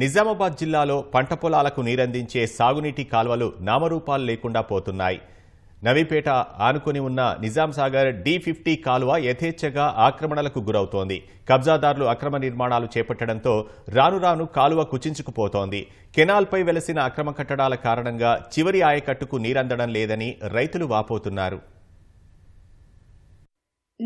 నిజామాబాద్ జిల్లాలో పంట పొలాలకు నీరందించే సాగునీటి కాల్వలు నామరూపాలు లేకుండా పోతున్నాయి. నవీపేట ఆనుకుని ఉన్న నిజాం సాగర్ డి ఫిఫ్టీ కాలువ యథేచ్ఛగా ఆక్రమణలకు గురవుతోంది. కబ్జాదారులు అక్రమ నిర్మాణాలు చేపట్టడంతో రాను రాను కాలువ కుచించుకుపోతోంది. కెనాల్పై వెలసిన అక్రమ కట్టడాల కారణంగా చివరి ఆయకట్టుకు నీరందడం లేదని రైతులు వాపోతున్నారు.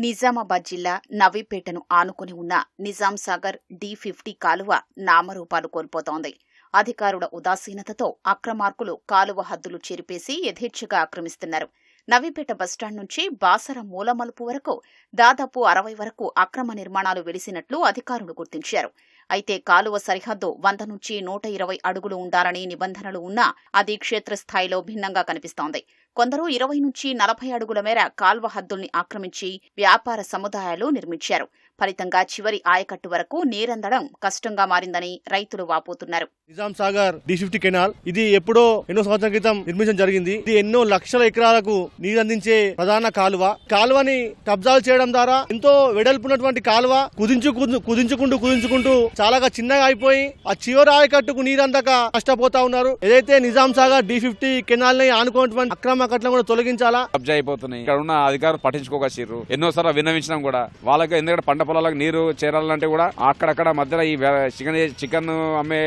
నిజామాబాద్ జిల్లా నవీపేటను ఆనుకుని ఉన్న నిజాం సాగర్ డి ఫిఫ్టీ కాలువ నామరూపాలు కోల్పోతోంది. అధికారుల ఉదాసీనతతో అక్రమార్కులు కాలువ హద్దులు చెరిపేసి యథేచ్ఛగా ఆక్రమిస్తున్నారు. నవీపేట బస్టాండ్ నుంచి బాసర మూలమలుపు వరకు దాదాపు అరవై వరకు అక్రమ నిర్మాణాలు వెలిసినట్లు అధికారులు గుర్తించారు. అయితే కాలువ సరిహద్దు వంద నుంచి నూట ఇరవై అడుగులు ఉండాలని నిబంధనలు ఉన్నా అది క్షేత్రస్థాయిలో భిన్నంగా కనిపిస్తోంది. కొందరు ఇరవై నుంచి నలభై అడుగుల మేర కాల్వ హద్దుల్ని ఆక్రమించి వ్యాపార సముదాయాలు నిర్మించారు. ఫలితంగా చివరి ఆయకట్టు వరకు నీరందడం కష్టంగా మారిందని రైతులు వాపోతున్నారు. Nizam Sagar D fifty canal ఇది ఎప్పుడో ఎన్నో సంవత్సరాల క్రితం నిర్మించడం జరిగింది. ఇది ఎన్నో లక్షల ఎకరాలకు నీరు అందించే ప్రధాన కాలువ. కాలువని కబ్జాలు చేయడం ద్వారా ఎంతో వెడల్పున్నటువంటి కాలువ కుదించు కుదించుకుంటూ కుదించుకుంటూ చాలా చిన్నగా అయిపోయి ఆ చివరి ఆయకట్టుకు నీరందక కష్టపోతా ఉన్నారు. ఏదైతే నిజాం సాగర్ డి ఫిఫ్టీ కెనాల్ని ఆనుకున్నటువంటి అక్రమ అట్లా కూడా తొలగించాలా? కబ్జా అయిపోతున్నాయి. ఇక్కడ ఉన్న అధికారులు పట్టించుకోకసిర్రు. ఎన్నోసార్లు విన్నవించినాం కూడా. వాళ్ళకి ఎందుకంటే పంట పొలాలకు నీరు చేరాలంటే కూడా అక్కడక్కడ మధ్యలో ఈ చికెన్ చికెన్ అమ్మే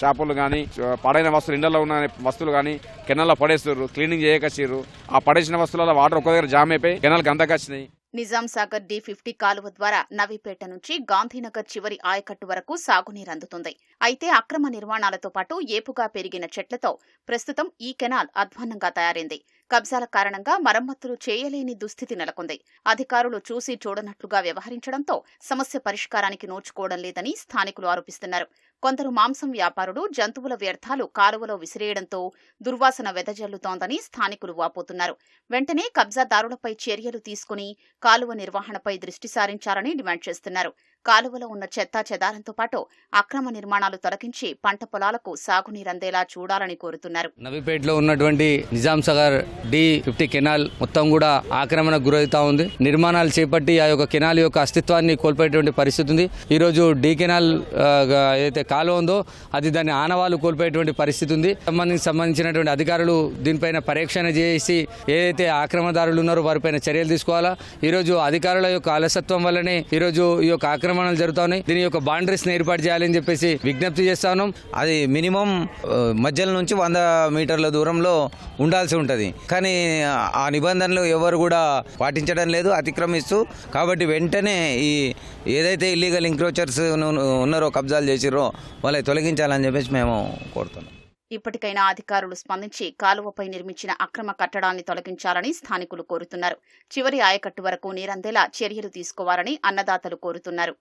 షాపులు కానీ పడైన వస్తువులు ఇండల్లో ఉన్న వస్తువులు కానీ కెనాల్లో పడేస్తారు క్లీనింగ్ చేయకసిర్రు. ఆ పడేసిన వస్తువుల వాటర్ ఒక్క దగ్గర జామ్ అయిపోయి కెనాల్కి అందకొచ్చినాయి. నిజాం సాగర్ డి ఫిఫ్టీ కాలువ ద్వారా నవీపేట నుంచి గాంధీనగర్ చివరి ఆయకట్టు వరకు సాగునీరు అందుతుంది. అయితే అక్రమ నిర్మాణాలతో పాటు ఏపుగా పెరిగిన చెట్లతో ప్రస్తుతం ఈ కెనాల్ అధ్వాన్నంగా తయారైంది. కబ్జాల కారణంగా మరమ్మతులు చేయలేని దుస్థితి నెలకొంది. అధికారులు చూసి చూడనట్లుగా వ్యవహరించడంతో సమస్య పరిష్కారానికి నోచుకోవడం లేదని స్థానికులు ఆరోపిస్తున్నారు. కొందరు మాంసం వ్యాపారులు జంతువుల వ్యర్థాలు కాలువలో విసిరేయడంతో దుర్వాసన వెదజల్లుతోందని స్థానికులు వాపోతున్నారు. వెంటనే కబ్జాదారులపై చర్యలు తీసుకుని కాలువ నిర్వహణపై దృష్టి సారించాలని డిమాండ్ చేస్తున్నారు. కాలువలో ఉన్న చెత్తా చెదారంతో పాటు అక్రమ నిర్మాణాలు తొలగించి పంట పొలాలకు సాగునీరందేలా చూడాలని కోరుతున్నారు. నవీపేటలో ఉన్నటువంటి Nizam Sagar D fifty canal మొత్తం కూడా ఆక్రమణకు గురవుతా ఉంది. నిర్మాణాలు చేపట్టి ఆ యొక్క కెనాల్ యొక్క అస్తిత్వాన్ని కోల్పోయేటువంటి పరిస్థితి ఉంది. ఈరోజు డి కెనాల్ ఏదైతే కాలువ ఉందో అది దాని ఆనవాలు కోల్పోయేటువంటి పరిస్థితి ఉంది. సంబంధించి సంబంధించినటువంటి అధికారులు దీనిపైన పరీక్షణ చేసి ఏదైతే ఆక్రమణదారులు ఉన్నారో వారిపైన చర్యలు తీసుకోవాలా? ఈరోజు అధికారుల యొక్క అలసత్వం వల్లనే ఈరోజు ఈ యొక్క ఆక్రమణలు జరుగుతా ఉన్నాయి దీని యొక్క బాండరీస్ ఏర్పాటు చేయాలని చెప్పేసి విజ్ఞప్తి చేస్తా ఉన్నాం అది మినిమం మధ్యలో నుంచి వంద మీటర్ల దూరంలో ఉండాల్సి ఉంటుంది. కానీ ఆ నిబంధనలు ఎవరు కూడా పాటించడం లేదు అతిక్రమిస్తూ. కాబట్టి వెంటనే ఈ ఏదైతే ఇల్లీగల్ ఇంక్రోచర్స్ ఉన్నారో కబ్జాలు చేసిరో వాళ్ళని తొలగించాలని చెప్పేసి మేము కోరుతున్నాం. ఇప్పటికైనా అధికారులు స్పందించి కాలువపై నిర్మించిన అక్రమ కట్టడాన్ని తొలగించాలని స్థానికులు కోరుతున్నారు. చివరి ఆయకట్టు వరకు నీరందేలా చర్యలు తీసుకోవాలని అన్నదాతలు కోరుతున్నారు.